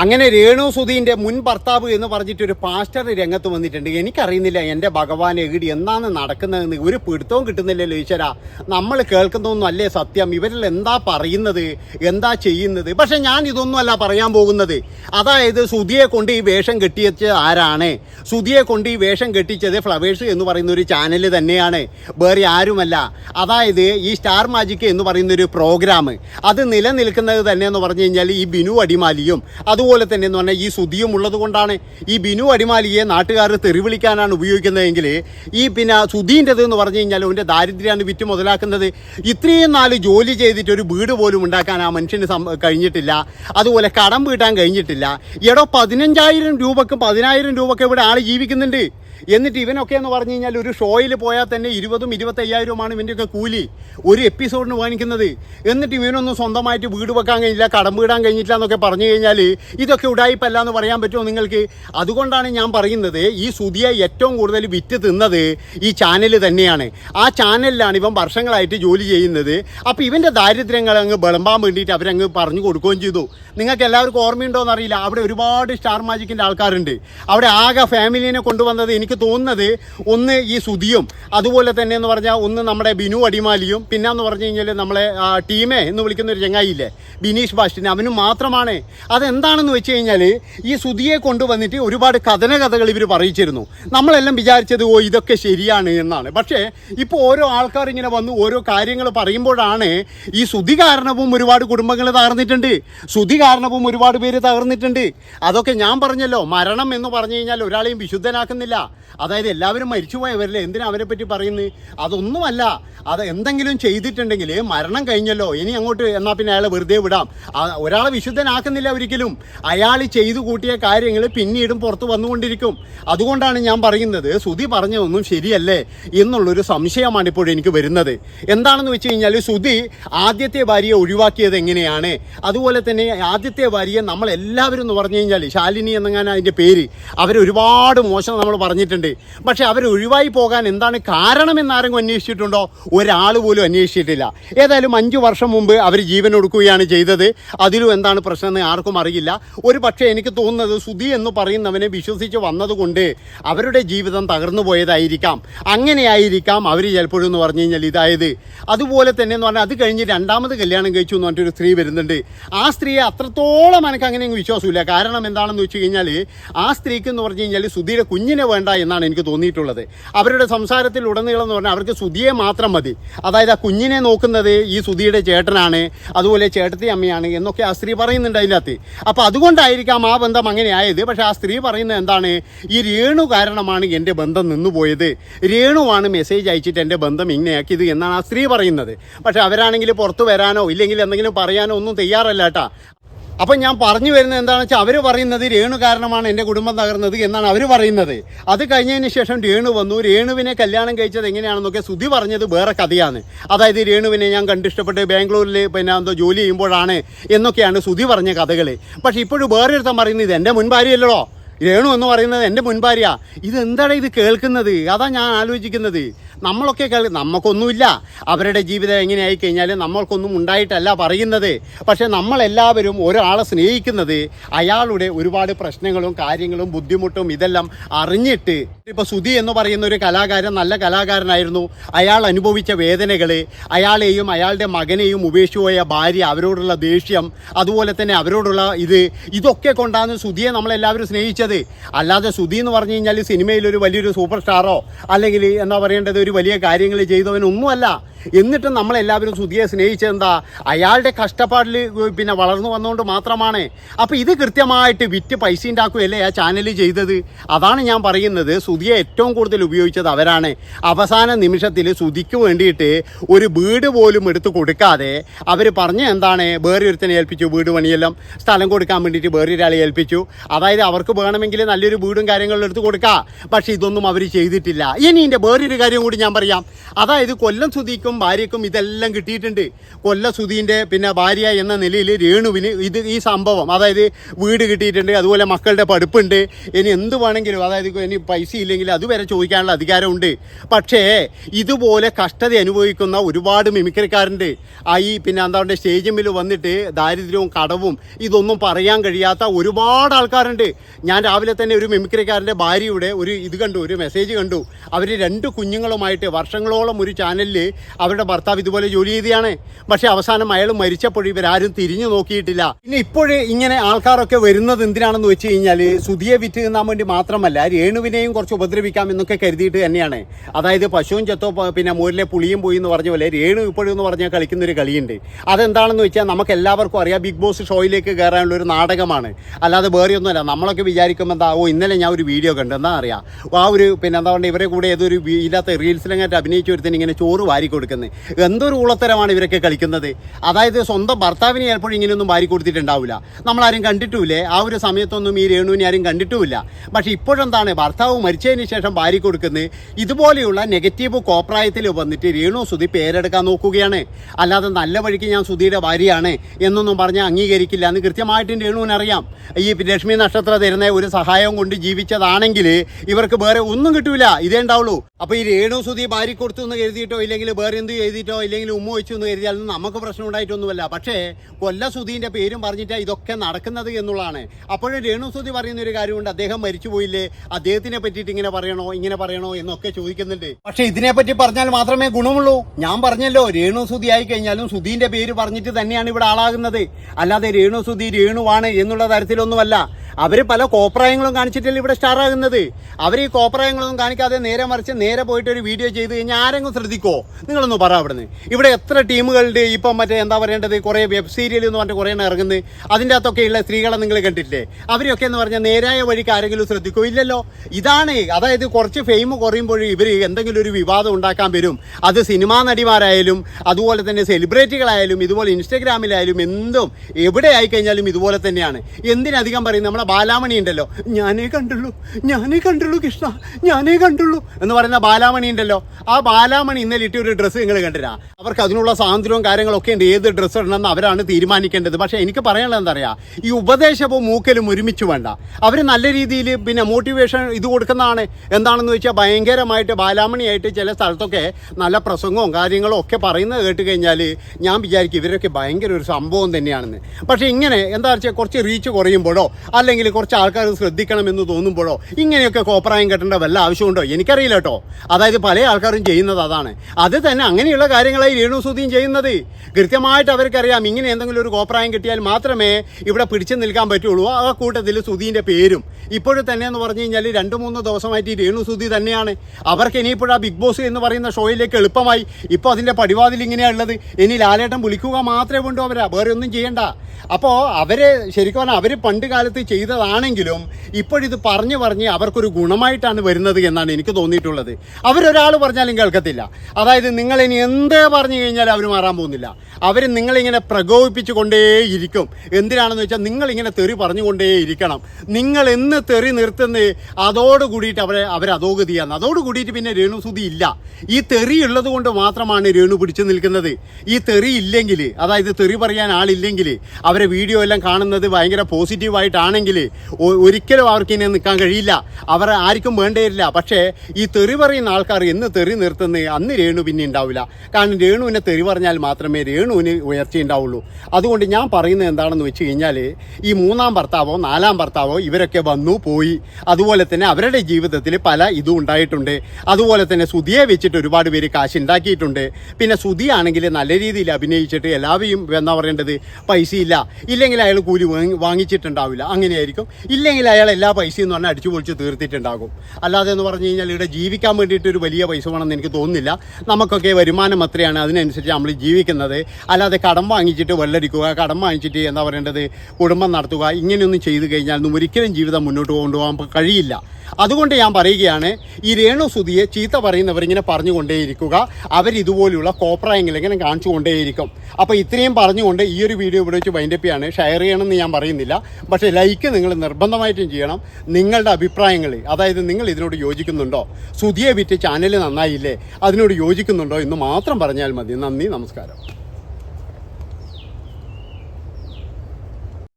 അങ്ങനെ രേണു സുധീന്റെ മുൻ ഭർത്താവ് എന്ന് പറഞ്ഞിട്ട് ഒരു പാസ്റ്റർ രംഗത്ത് വന്നിട്ടുണ്ട്. എനിക്കറിയുന്നില്ല എന്റെ ഭഗവാൻ എകിടി എന്താണ് നടക്കുന്നതെന്ന്. ഒരു പിടുത്തവും കിട്ടുന്നില്ലല്ലോ ഈശ്വര. നമ്മൾ കേൾക്കുന്നതൊന്നും അല്ലേ സത്യം? ഇവരിൽ എന്താ പറയുന്നത്? എന്താ ചെയ്യുന്നത്? പക്ഷെ ഞാൻ ഇതൊന്നും അല്ല പറയാൻ പോകുന്നത്. അതായത് സുധിയെ കൊണ്ട് ഈ വേഷം കെട്ടിയത് ആരാണ്? സുധിയെ കൊണ്ട് ഈ വേഷം കെട്ടിച്ചത് ഫ്ലവേഴ്സ് എന്ന് പറയുന്ന ഒരു ചാനൽ തന്നെയാണ്. വേറെ ആരുമല്ല. അതായത് ഈ സ്റ്റാർ മാജിക് എന്ന് പറയുന്ന ഒരു പ്രോഗ്രാം അത് നിലനിൽക്കുന്നത് തന്നെ എന്ന് പറഞ്ഞു കഴിഞ്ഞാൽ ഈ ബിനു അടിമാലിയും അതുപോലെ തന്നെ എന്ന് പറഞ്ഞാൽ ഈ സുധിയും ഉള്ളത് കൊണ്ടാണ് ഈ ബിനു അടിമാലിയെ നാട്ടുകാർ തെറിവിളിക്കാനാണ് ഉപയോഗിക്കുന്നതെങ്കിൽ ഈ പിന്നെ സുധീന്റെത് എന്ന് പറഞ്ഞു കഴിഞ്ഞാൽ അവന്റെ ദാരിദ്ര്യമാണ് വിറ്റ് മുതലാക്കുന്നത്. ഇത്രയും നാല് ജോലി ചെയ്തിട്ട് ഒരു വീട് പോലും ഉണ്ടാക്കാൻ ആ മനുഷ്യന് കഴിഞ്ഞിട്ടില്ല. അതുപോലെ കടം വീട്ടാൻ കഴിഞ്ഞിട്ടില്ല. എടോ പതിനഞ്ചായിരം രൂപക്ക് പതിനായിരം രൂപക്ക് ഇവിടെ ആൾ ജീവിക്കുന്നുണ്ട്. എന്നിട്ട് ഇവനൊക്കെ എന്ന് പറഞ്ഞു കഴിഞ്ഞാൽ ഒരു ഷോയിൽ പോയാൽ തന്നെ ഇരുപതും ഇരുപത്തയ്യായിരവുമാണ് ഇവന്റെയൊക്കെ കൂലി ഒരു എപ്പിസോഡിന് വാങ്ങിക്കുന്നത്. എന്നിട്ട് ഇവനൊന്നും സ്വന്തമായിട്ട് വീട് വെക്കാൻ കഴിഞ്ഞില്ല കടം വീടാൻ കഴിഞ്ഞില്ല എന്നൊക്കെ പറഞ്ഞു കഴിഞ്ഞാൽ ഇതൊക്കെ ഉടായിപ്പല്ല എന്ന് പറയാൻ പറ്റുമോ നിങ്ങൾക്ക്? അതുകൊണ്ടാണ് ഞാൻ പറയുന്നത് ഈ സുതിയെ ഏറ്റവും കൂടുതൽ വിറ്റ് തിന്നത് ഈ ചാനൽ തന്നെയാണ്. ആ ചാനലിലാണ് ഇവൻ വർഷങ്ങളായിട്ട് ജോലി ചെയ്യുന്നത്. അപ്പോൾ ഇവന്റെ ദാരിദ്ര്യങ്ങൾ അങ്ങ് വിളമ്പാൻ വേണ്ടിയിട്ട് അവരങ്ങ് പറഞ്ഞു കൊടുക്കുകയും ചെയ്തു. നിങ്ങൾക്ക് എല്ലാവർക്കും ഓർമ്മയുണ്ടോ എന്നറിയില്ല അവിടെ ഒരുപാട് സ്റ്റാർ മാജിക്കിന്റെ ആൾക്കാരുണ്ട്. അവിടെ ആകെ ഫാമിലിനെ കൊണ്ടുവന്നത് എനിക്ക് തോന്നുന്നത് ഒന്ന് ഈ സുധിയും അതുപോലെ തന്നെ എന്ന് പറഞ്ഞാൽ ഒന്ന് നമ്മുടെ ബിനു അടിമാലിയും പിന്നെ എന്ന് പറഞ്ഞു കഴിഞ്ഞാൽ നമ്മളെ ടീമേ എന്ന് വിളിക്കുന്ന ഒരു ചങ്ങായില്ലേ ബിനീഷ് ബാസ്റ്റിൻ അവനും മാത്രമാണ്. അതെന്താണെന്ന് വെച്ച് കഴിഞ്ഞാൽ ഈ സുധിയെ കൊണ്ടുവന്നിട്ട് ഒരുപാട് കഥന കഥകൾ ഇവർ പറയിച്ചിരുന്നു. നമ്മളെല്ലാം വിചാരിച്ചത് ഓ ഇതൊക്കെ ശരിയാണ് എന്നാണ്. പക്ഷേ ഇപ്പോൾ ഓരോ ആൾക്കാർ ഇങ്ങനെ വന്ന് ഓരോ കാര്യങ്ങൾ പറയുമ്പോഴാണ് ഈ സുധി കാരണവും ഒരുപാട് കുടുംബങ്ങൾ തകർന്നിട്ടുണ്ട്. സുധി കാരണവും ഒരുപാട് പേര് തകർന്നിട്ടുണ്ട്. അതൊക്കെ ഞാൻ പറഞ്ഞല്ലോ മരണം എന്ന് പറഞ്ഞു കഴിഞ്ഞാൽ ഒരാളെയും വിശുദ്ധനാക്കുന്നില്ല. അതായത് എല്ലാവരും മരിച്ചുപോയവരല്ലേ എന്തിനാ അവരെ പറ്റി പറയുന്നത് അതൊന്നുമല്ല. അത് എന്തെങ്കിലും ചെയ്തിട്ടുണ്ടെങ്കിൽ മരണം കഴിഞ്ഞല്ലോ. ഇനി അങ്ങോട്ട് എന്നാൽ പിന്നെ അയാളെ വെറുതെ വിടാം. ഒരാളെ വിശുദ്ധനാക്കുന്നില്ല ഒരിക്കലും. അയാൾ ചെയ്തു കൂട്ടിയ കാര്യങ്ങൾ പിന്നീടും പുറത്ത് വന്നുകൊണ്ടിരിക്കും. അതുകൊണ്ടാണ് ഞാൻ പറയുന്നത്. സുധി പറഞ്ഞതൊന്നും ശരിയല്ലേ എന്നുള്ളൊരു സംശയമാണ് ഇപ്പോൾ എനിക്ക് വരുന്നത്. എന്താണെന്ന് വെച്ച് കഴിഞ്ഞാൽ സുധി ആദ്യത്തെ ഭാര്യയെ ഒഴിവാക്കിയത് എങ്ങനെയാണ്? അതുപോലെ തന്നെ ആദ്യത്തെ ഭാര്യയെ നമ്മളെല്ലാവരും എന്ന് പറഞ്ഞു കഴിഞ്ഞാൽ ശാലിനി എന്നങ്ങനെ അതിന്റെ പേര്. അവരൊരുപാട് മോശം നമ്മൾ പറഞ്ഞിട്ടുണ്ട്. പക്ഷെ അവർ ഒഴിവായി പോകാൻ എന്താണ് കാരണം എന്നാരെങ്കിലും അന്വേഷിച്ചിട്ടുണ്ടോ? ഒരാൾ പോലും അന്വേഷിച്ചിട്ടില്ല. ഏതായാലും അഞ്ച് വർഷം മുമ്പ് അവർ ജീവൻ ഒടുക്കുകയാണ് ചെയ്തത്. അതിലും എന്താണ് പ്രശ്നം എന്ന് ആർക്കും അറിയില്ല. ഒരു പക്ഷേ എനിക്ക് തോന്നുന്നത് സുധി എന്ന് പറയുന്നവനെ വിശ്വസിച്ച് വന്നതുകൊണ്ട് അവരുടെ ജീവിതം തകർന്നു പോയതായിരിക്കാം. അങ്ങനെയായിരിക്കാം അവർ ചിലപ്പോഴും എന്ന് പറഞ്ഞു കഴിഞ്ഞാൽ ഇതായത്. അതുപോലെ തന്നെ എന്ന് പറഞ്ഞാൽ അത് കഴിഞ്ഞ് രണ്ടാമത് കല്യാണം കഴിച്ചു എന്ന് പറഞ്ഞിട്ടൊരു സ്ത്രീ വരുന്നുണ്ട്. ആ സ്ത്രീയെ അത്രത്തോളം എനിക്ക് അങ്ങനെ അങ്ങ് വിശ്വാസമില്ല. കാരണം എന്താണെന്ന് വെച്ച് കഴിഞ്ഞാൽ ആ സ്ത്രീക്ക് എന്ന് പറഞ്ഞു കഴിഞ്ഞാൽ സുധിയുടെ കുഞ്ഞിനെ വേണ്ട എന്നാണ് എനിക്ക് തോന്നിയിട്ടുള്ളത്. അവരുടെ സംസാരത്തിൽ ഉടനീളം എന്ന് പറഞ്ഞാൽ അവർക്ക് സുധിയെ മാത്രം മതി. അതായത് ആ കുഞ്ഞിനെ നോക്കുന്നത് ഈ സുധിയുടെ ചേട്ടനാണ് അതുപോലെ ചേട്ടത്തി അമ്മയാണ് എന്നൊക്കെ ആ സ്ത്രീ പറയുന്നുണ്ട് അതിന്റെ അകത്ത്. അപ്പോൾ അതുകൊണ്ടായിരിക്കാം ആ ബന്ധം അങ്ങനെ ആയത് പക്ഷെ ആ സ്ത്രീ പറയുന്നത് എന്താണ്? ഈ രേണു കാരണമാണ് എന്റെ ബന്ധം നിന്നുപോയത്. രേണുവാണ് മെസ്സേജ് അയച്ചിട്ട് എന്റെ ബന്ധം ഇങ്ങനെയാക്കിയത് എന്നാണ് ആ സ്ത്രീ പറയുന്നത്. പക്ഷേ അവരാണെങ്കിൽ പുറത്തു വരാനോ ഇല്ലെങ്കിൽ എന്തെങ്കിലും പറയാനോ ഒന്നും തയ്യാറല്ല കേട്ടാ. അപ്പം ഞാൻ പറഞ്ഞു വരുന്നത് എന്താണെന്ന് വെച്ചാൽ അവർ പറയുന്നത് രേണു കാരണമാണ് എന്റെ കുടുംബം തകർന്നത് എന്നാണ് അവർ പറയുന്നത്. അത് കഴിഞ്ഞതിന് ശേഷം രേണു വന്നു. രേണുവിനെ കല്യാണം കഴിച്ചത് എങ്ങനെയാണെന്നൊക്കെ സുധി പറഞ്ഞത് വേറെ കഥയാണ്. അതായത് രേണുവിനെ ഞാൻ കണ്ടിഷ്ടപ്പെട്ട് ബാംഗ്ലൂരിൽ പിന്നെ എന്തോ ജോലി ചെയ്യുമ്പോഴാണ് എന്നൊക്കെയാണ് സുധി പറഞ്ഞ കഥകൾ പക്ഷെ ഇപ്പോഴും വേറൊരുത്തൻ പറയുന്നത് ഇത് എന്റെ മുൻഭാര്യയല്ലോ രേണു എന്ന് പറയുന്നത് എന്റെ മുൻഭാര്യ. ഇതെന്താണ് ഇത് കേൾക്കുന്നത്? അതാ ഞാൻ ആലോചിക്കുന്നത്. നമ്മളൊക്കെ കേൾ നമുക്കൊന്നുമില്ല. അവരുടെ ജീവിതം എങ്ങനെയായി കഴിഞ്ഞാൽ നമ്മൾക്കൊന്നും ഉണ്ടായിട്ടല്ല പറയുന്നത്. പക്ഷേ നമ്മളെല്ലാവരും ഒരാളെ സ്നേഹിക്കുന്നത് അയാളുടെ ഒരുപാട് പ്രശ്നങ്ങളും കാര്യങ്ങളും ബുദ്ധിമുട്ടും ഇതെല്ലാം അറിഞ്ഞിട്ട് ഇപ്പോൾ സുധി എന്ന് പറയുന്ന ഒരു കലാകാരൻ നല്ല കലാകാരനായിരുന്നു. അയാൾ അനുഭവിച്ച വേദനകൾ അയാളെയും അയാളുടെ മകനെയും ഉപേക്ഷിച്ചു പോയ ഭാര്യ അവരോടുള്ള ദേഷ്യം അതുപോലെ തന്നെ അവരോടുള്ള ഇത് ഇതൊക്കെ കൊണ്ടാണ് സുധിയെ നമ്മളെല്ലാവരും സ്നേഹിച്ചത്. അല്ലാതെ സുധി എന്ന് പറഞ്ഞു കഴിഞ്ഞാൽ സിനിമയിൽ ഒരു വലിയൊരു സൂപ്പർ സ്റ്റാറോ അല്ലെങ്കിൽ എന്താ പറയേണ്ടത് ഒരു വലിയ കാര്യങ്ങൾ ചെയ്തവനൊന്നുമല്ല. എന്നിട്ടും നമ്മളെല്ലാവരും സുധിയെ സ്നേഹിച്ചെന്താ അയാളുടെ കഷ്ടപ്പാടിൽ പിന്നെ വളർന്നു വന്നുകൊണ്ട് മാത്രമാണ്. അപ്പോൾ ഇത് കൃത്യമായിട്ട് വിറ്റ് പൈസ ഉണ്ടാക്കുകയല്ലേ ആ ചാനൽ ചെയ്തത്? അതാണ് ഞാൻ പറയുന്നത്. സുധിയെ ഏറ്റവും കൂടുതൽ ഉപയോഗിച്ചത് അവരാണ്. അവസാന നിമിഷത്തിൽ സുധിക്ക് വേണ്ടിയിട്ട് ഒരു വീട് പോലും എടുത്ത് കൊടുക്കാതെ അവർ പറഞ്ഞ എന്താണ്? വേറെ ഒരുത്തനെ ഏൽപ്പിച്ചു വീട് പണിയെല്ലാം സ്ഥലം കൊടുക്കാൻ വേണ്ടിയിട്ട് വേറെ ഒരാളെ ഏൽപ്പിച്ചു. അതായത് അവർക്ക് വേണമെങ്കിൽ നല്ലൊരു വീടും കാര്യങ്ങളും എടുത്ത് കൊടുക്കാം. പക്ഷേ ഇതൊന്നും അവർ ചെയ്തിട്ടില്ല. ഇനി ഇതിന്റെ വേറൊരു കാര്യം കൂടി ഞാൻ പറയാം. അതായത് കൊല്ലം സുധിക്കും ഭാര്യക്കും ഇതെല്ലാം കിട്ടിയിട്ടുണ്ട്. കൊല്ലം സുധീന്റെ പിന്നെ ഭാര്യ എന്ന നിലയിൽ രേണുവിന് ഇത് ഈ സംഭവം അതായത് വീട് കിട്ടിയിട്ടുണ്ട് അതുപോലെ മക്കളുടെ പഠിപ്പുണ്ട്. ഇനി എന്ത് വേണമെങ്കിലും അതായത് ഇനി പൈസ ഇല്ലെങ്കിൽ അതുവരെ ചോദിക്കാനുള്ള അധികാരമുണ്ട്. പക്ഷേ ഇതുപോലെ കഷ്ടത അനുഭവിക്കുന്ന ഒരുപാട് മിമിക്രിക്കാരുണ്ട്. ഈ പിന്നെ എന്താ പറയുക സ്റ്റേജിൽ വന്നിട്ട് ദാരിദ്ര്യവും കടവും ഇതൊന്നും പറയാൻ കഴിയാത്ത ഒരുപാട് ആൾക്കാരുണ്ട്. ഞാൻ രാവിലെ തന്നെ ഒരു മിമിക്രിക്കാരന്റെ ഭാര്യയുടെ ഒരു ഇത് കണ്ടു ഒരു മെസ്സേജ് കണ്ടു. അവർ രണ്ട് കുഞ്ഞുങ്ങളുമായിട്ട് വർഷങ്ങളോളം ഒരു ചാനലിൽ അവരുടെ ഭർത്താവ് ഇതുപോലെ ജോലി ചെയ്തെയാണ് പക്ഷേ അവസാനം അയാൾ മരിച്ചപ്പോൾ ഇവരാരും തിരിഞ്ഞു നോക്കിയിട്ടില്ല. പിന്നെ ഇപ്പോഴേ ഇങ്ങനെ ആൾക്കാരൊക്കെ വരുന്നത് എന്തിനാണെന്ന് വെച്ച് കഴിഞ്ഞാൽ സുധിയെ വിറ്റ് തിന്നാൻ വേണ്ടി മാത്രമല്ല രേണുവിനെയും കുറച്ച് ഉപദ്രവിക്കാം എന്നൊക്കെ കരുതിയിട്ട് തന്നെയാണ്. അതായത് പശുവും ചത്തോ പിന്നെ മോരിലെ പുളിയും പോയി എന്ന് പറഞ്ഞ പോലെ രേണു ഇപ്പോഴും എന്ന് പറഞ്ഞാൽ കളിക്കുന്ന ഒരു കളിയുണ്ട്. അതെന്താണെന്ന് വെച്ചാൽ നമുക്ക് എല്ലാവർക്കും അറിയാം ബിഗ് ബോസ് ഷോയിലേക്ക് കയറാനുള്ള ഒരു നാടകമാണ്. അല്ലാതെ വേറെ ഒന്നുമല്ല നമ്മളൊക്കെ വിചാരിക്കുമ്പോൾ എന്താ ഓ ഇന്നലെ ഞാൻ ഒരു വീഡിയോ കണ്ടു എന്താ അറിയാം. ആ ഒരു പിന്നെ എന്താ പറയുക ഇവരെ കൂടെ ഏതൊരു ഇല്ലാത്ത ഇല്ലാത്ത റീൽസിലങ്ങായിട്ട് അഭിനയിച്ച ഒരുത്തിന് ഇങ്ങനെ ചോറ് വാരി കൊടുക്കുന്നത് എന്തൊരു ഉളത്തരമാണ് ഇവരൊക്കെ കളിക്കുന്നത്. അതായത് സ്വന്തം ഭർത്താവിനെ ചിലപ്പോഴും ഇങ്ങനെയൊന്നും വാരി കൊടുത്തിട്ടുണ്ടാവില്ല നമ്മളാരും കണ്ടിട്ടുമില്ലേ? ആ ഒരു സമയത്തൊന്നും ഈ രേണുവിനെ ആരും കണ്ടിട്ടുമില്ല. പക്ഷേ ഇപ്പോഴെന്താണ്? ഭർത്താവ് മരിച്ചതിന് ശേഷം വാരി കൊടുക്കുന്നത് ഇതുപോലെയുള്ള നെഗറ്റീവ് കോപ്രായത്തിൽ വന്നിട്ട് രേണു സുധി പേരെടുക്കാൻ നോക്കുകയാണ്. അല്ലാതെ നല്ല വഴിക്ക് ഞാൻ സുധിയുടെ ഭാര്യയാണ് എന്നൊന്നും പറഞ്ഞാൽ അംഗീകരിക്കില്ല എന്ന് കൃത്യമായിട്ടും രേണുവിനറിയാം ഈ ലക്ഷ്മി നക്ഷത്ര തരുന്ന ഒരു സഹായം കൊണ്ട് ജീവിച്ചതാണെങ്കിൽ ഇവർക്ക് വേറെ ഒന്നും കിട്ടൂല. ഇതേ ഉണ്ടാവുള്ളൂ. അപ്പൊ ഈ രേണു സുധി ഭാര്യ കൊടുത്തു എന്ന് കരുതിയിട്ടോ ഇല്ലെങ്കിൽ വേറെ എന്ത് എഴുതിയിട്ടോ ഇല്ലെങ്കിൽ ഉമ്മ വെച്ചു എന്ന് കരുതിയാലൊന്നും നമുക്ക് പ്രശ്നം ഉണ്ടായിട്ടൊന്നുമല്ല. പക്ഷേ കൊല്ല സുധീന്റെ പേരും പറഞ്ഞിട്ടാ ഇതൊക്കെ നടക്കുന്നത് എന്നുള്ളതാണ്. അപ്പോഴും രേണു സുധി പറയുന്ന ഒരു കാര്യമുണ്ട്. അദ്ദേഹം മരിച്ചുപോയില്ലേ അദ്ദേഹത്തിനെ പറ്റിയിട്ട് ഇങ്ങനെ പറയണോ ഇങ്ങനെ പറയണോ എന്നൊക്കെ ചോദിക്കുന്നുണ്ട്. പക്ഷേ ഇതിനെപ്പറ്റി പറഞ്ഞാൽ മാത്രമേ ഗുണമുള്ളൂ. ഞാൻ പറഞ്ഞല്ലോ രേണു സുധി ആയി കഴിഞ്ഞാലും സുധീന്റെ പേര് പറഞ്ഞിട്ട് തന്നെയാണ് ഇവിടെ ആളാകുന്നത്. അല്ലാതെ രേണു സുധി രേണുവാണ് എന്നുള്ള തരത്തിലൊന്നുമല്ല. അവർ പല കോപ്രായങ്ങളും കാണിച്ചിട്ടല്ലേ ഇവിടെ സ്റ്റാർ ആകുന്നത് അവർ ഈ കോപ്രായങ്ങളൊന്നും കാണിക്കാതെ നേരെ മറിച്ച് നേരെ പോയിട്ട് ഒരു ചെയ്ത് കഴിഞ്ഞാൽ ആരെങ്കിലും ശ്രദ്ധിക്കോ? നിങ്ങളൊന്ന് പറ അവിടുന്ന്. ഇവിടെ എത്ര ടീമുകളുടെ ഇപ്പം മറ്റേ എന്താ പറയേണ്ടത്? കുറേ വെബ് സീരിയൽ എന്ന് പറഞ്ഞിട്ട് കുറേ ഇറങ്ങുന്നത് അതിന്റെ അകത്തൊക്കെയുള്ള സ്ത്രീകളെ നിങ്ങൾ കണ്ടിട്ടില്ലേ? അവരൊക്കെ എന്ന് പറഞ്ഞാൽ നേരായ വഴിക്ക് ആരെങ്കിലും ശ്രദ്ധിക്കോ? ഇല്ലല്ലോ. ഇതാണ് അതായത് കുറച്ച് ഫെയിം കുറയുമ്പോൾ ഇവർ എന്തെങ്കിലും ഒരു വിവാദം ഉണ്ടാക്കാൻ വരും. അത് സിനിമാ നടിമാരായാലും അതുപോലെ തന്നെ സെലിബ്രിറ്റികളായാലും ഇതുപോലെ ഇൻസ്റ്റഗ്രാമിലായാലും എന്തും എവിടെ ആയിക്കഴിഞ്ഞാലും ഇതുപോലെ തന്നെയാണ്. എന്തിനധികം പറയും? നമ്മളെ ബാലാമണി ഉണ്ടല്ലോ ഞാനേ കണ്ടുള്ളൂ. ഞാനേ കണ്ടുള്ളൂ കൃഷ്ണ. ഞാനേ കണ്ടുള്ളൂ. എന്ന് പറയുന്ന ബാലാമണി ഉണ്ടല്ലോ. ആ ബാലാമണി ഇന്നലെ ഇട്ടി ഒരു ഡ്രസ്സ് നിങ്ങൾ കണ്ടിരാ അവർക്ക് അതിനുള്ള സ്വാതന്ത്ര്യവും കാര്യങ്ങളൊക്കെ ഉണ്ട്. ഏത് ഡ്രസ്സ് ഇടണമെന്ന് അവരാണ് തീരുമാനിക്കേണ്ടത്. പക്ഷേ എനിക്ക് പറയാനുള്ളത് എന്താ അറിയാ? ഈ ഉപദേശവും മൂക്കലും ഒരുമിച്ച് വേണ്ട. അവർ നല്ല രീതിയിൽ പിന്നെ മോട്ടിവേഷൻ ഇത് കൊടുക്കുന്നതാണ്. എന്താണെന്ന് വെച്ചാൽ ഭയങ്കരമായിട്ട് ബാലാമണിയായിട്ട് ചില സ്ഥലത്തൊക്കെ നല്ല പ്രസംഗവും കാര്യങ്ങളും ഒക്കെ പറയുന്നത് കേട്ട് കഴിഞ്ഞാൽ ഞാൻ വിചാരിക്കും ഇവരൊക്കെ ഭയങ്കര ഒരു സംഭവം തന്നെയാണെന്ന്. പക്ഷേ ഇങ്ങനെ എന്താ വെച്ചാൽ കുറച്ച് റീച്ച് കുറയുമ്പോഴോ അല്ലെങ്കിൽ കുറച്ച് ആൾക്കാർ ശ്രദ്ധിക്കണമെന്ന് തോന്നുമ്പോഴോ ഇങ്ങനെയൊക്കെ കോപ്രായം കെട്ടേണ്ട വല്ല ആവശ്യമുണ്ടോ? എനിക്കറിയില്ല കേട്ടോ. അതായത് പല ആൾക്കാരും ചെയ്യുന്നത് അതാണ്. അത് തന്നെ അങ്ങനെയുള്ള കാര്യങ്ങളായി രേണുസൂതിയും ചെയ്യുന്നത്. കൃത്യമായിട്ട് അവർക്കറിയാം ഇങ്ങനെ എന്തെങ്കിലും ഒരു കോപ്രായം കിട്ടിയാൽ മാത്രമേ ഇവിടെ പിടിച്ചു നിൽക്കാൻ പറ്റുള്ളൂ. ആ കൂട്ടത്തിൽ സുധീന്റെ പേരും. ഇപ്പോഴും തന്നെ എന്ന് പറഞ്ഞു കഴിഞ്ഞാൽ രണ്ട് മൂന്ന് ദിവസമായിട്ട് ഈ രേണു സുധി തന്നെയാണ്. അവർക്ക് ഇനിയിപ്പോഴാ ബിഗ് ബോസ് എന്ന് പറയുന്ന ഷോയിലേക്ക് എളുപ്പമായി. ഇപ്പോൾ അതിന്റെ പടിവാതിൽ ഇങ്ങനെയാണ് ഉള്ളത്. ഇനി ലാലേട്ടൻ വിളിക്കുക മാത്രമേ കൊണ്ടു അവരാ. വേറെ ഒന്നും ചെയ്യണ്ട. അപ്പോൾ അവരെ ശരിക്കും പറഞ്ഞാൽ അവർ പണ്ട് കാലത്ത് ചെയ്തതാണെങ്കിലും ഇപ്പോഴിത് പറഞ്ഞു പറഞ്ഞ് അവർക്കൊരു ഗുണമായിട്ടാണ് വരുന്നത് എന്നാണ് എനിക്ക് തോന്നിയിട്ടുള്ളത്. അവരൊരാൾ പറഞ്ഞാലും കേൾക്കത്തില്ല. അതായത് നിങ്ങൾ ഇനി എന്തേ പറഞ്ഞു കഴിഞ്ഞാൽ അവർ മാറാൻ പോകുന്നില്ല. അവർ നിങ്ങളിങ്ങനെ പ്രകോപിപ്പിച്ചു കൊണ്ടേയിരിക്കും എന്തിനാണെന്ന് വെച്ചാൽ നിങ്ങളിങ്ങനെ തെറി പറഞ്ഞുകൊണ്ടേയിരിക്കണം. നിങ്ങൾ എന്ന് തെറി നിർത്തുന്ന അതോട് കൂടിയിട്ട് അവരെ അവർ അധോഗതിയാണ് അതോട് കൂടിയിട്ട് പിന്നെ രേണുസുതി ഇല്ല. ഈ തെറി ഉള്ളത് കൊണ്ട് മാത്രമാണ് രേണു പിടിച്ചു നിൽക്കുന്നത്. ഈ തെറി ഇല്ലെങ്കിൽ അതായത് തെറി പറയാൻ ആളില്ലെങ്കിൽ അവരെ വീഡിയോ എല്ലാം കാണുന്നത് ഭയങ്കര പോസിറ്റീവായിട്ടാണെങ്കിൽ ഒരിക്കലും അവർക്ക് ഇനി നിൽക്കാൻ കഴിയില്ല. അവർ ആർക്കും വേണ്ടേരില്ല പക്ഷേ ഈ തെറി പറയുന്ന ആൾക്കാർ എന്ന് തെറി നിർത്തുന്ന അന്ന് രേണു പിന്നെ ഉണ്ടാവില്ല. കാരണം രേണുവിനെ തെറി പറഞ്ഞാൽ മാത്രമേ രേണുവിന് ഉയർച്ച ഉണ്ടാവുള്ളൂ. അതുകൊണ്ട് ഞാൻ പറയുന്നത് എന്താണെന്ന് വെച്ച് കഴിഞ്ഞാൽ ഈ മൂന്നാം ഭർത്താവോ നാലാം ഭർത്താവോ ഇവരൊക്കെ വന്നു പോയി. അതുപോലെ തന്നെ അവരുടെ ജീവിതത്തിൽ പല ഇതും ഉണ്ടായിട്ടുണ്ട്. അതുപോലെ തന്നെ സുധിയെ വെച്ചിട്ട് ഒരുപാട് പേര് കാശ് ഉണ്ടാക്കിയിട്ടുണ്ട്. പിന്നെ സുധിയാണെങ്കിൽ നല്ല രീതിയിൽ അഭിനയിച്ചിട്ട് എല്ലാവരും എന്താ പറയേണ്ടത്? പൈസ ഇല്ല ഇല്ലെങ്കിൽ അയാൾ കൂലി വാങ്ങി വാങ്ങിച്ചിട്ടുണ്ടാവില്ല. അങ്ങനെയായിരിക്കും. ഇല്ലെങ്കിൽ അയാൾ എല്ലാ പൈസയും എന്ന് പറഞ്ഞാൽ അടിച്ചു പൊളിച്ച് തീർത്തിട്ടുണ്ടാകും. അല്ലാതെ എന്ന് പറഞ്ഞു കഴിഞ്ഞാൽ ഇവിടെ ജീവിക്കാൻ വേണ്ടിയിട്ട് ഒരു വലിയ പൈസ വേണമെന്ന് എനിക്ക് തോന്നുന്നില്ല. നമുക്കൊക്കെ വരുമാനം എത്രയാണ് അതിനനുസരിച്ച് നമ്മൾ ജീവിക്കുന്നത്. അല്ലാതെ കടം വാങ്ങിച്ചിട്ട് വെള്ളരിക്കുക കടം വാങ്ങിച്ചിട്ട് എന്താ പറയേണ്ടത്? കുടുംബം നടത്തുക ഇങ്ങനെയൊന്നും ചെയ്തു കഴിഞ്ഞാൽ ഒരിക്കലും ജീവിതം മുന്നോട്ട് കൊണ്ടുപോകാൻ കഴിയില്ല. അതുകൊണ്ട് ഞാൻ പറയുകയാണ് ഈ രേണു സുതിയെ ചീത്ത പറയുന്നവരിങ്ങനെ പറഞ്ഞുകൊണ്ടേയിരിക്കുക. അവരിതുപോലെയുള്ള കോപ്രായങ്ങൾ ഇങ്ങനെ കാണിച്ചു കാണിച്ചുകൊണ്ടേയിരിക്കും. അപ്പോൾ ഇത്രയും പറഞ്ഞുകൊണ്ട് ഈ ഒരു വീഡിയോ ഇവിടെ വെച്ച് വൈൻഡപ്പ് ചെയ്യാണ്. ഷെയർ ചെയ്യണമെന്ന് ഞാൻ പറയുന്നില്ല. പക്ഷേ ലൈക്ക് നിങ്ങൾ നിർബന്ധമായിട്ടും ചെയ്യണം. നിങ്ങളുടെ അഭിപ്രായങ്ങൾ അതായത് നിങ്ങൾ ഇതിനോട് യോജിക്കുന്നുണ്ടോ? സുതിയെ വിറ്റ് ചാനൽ നന്നായില്ലേ? അതിനോട് യോജിക്കുന്നുണ്ടോ എന്ന് മാത്രം പറഞ്ഞാൽ മതി. നന്ദി നമസ്കാരം.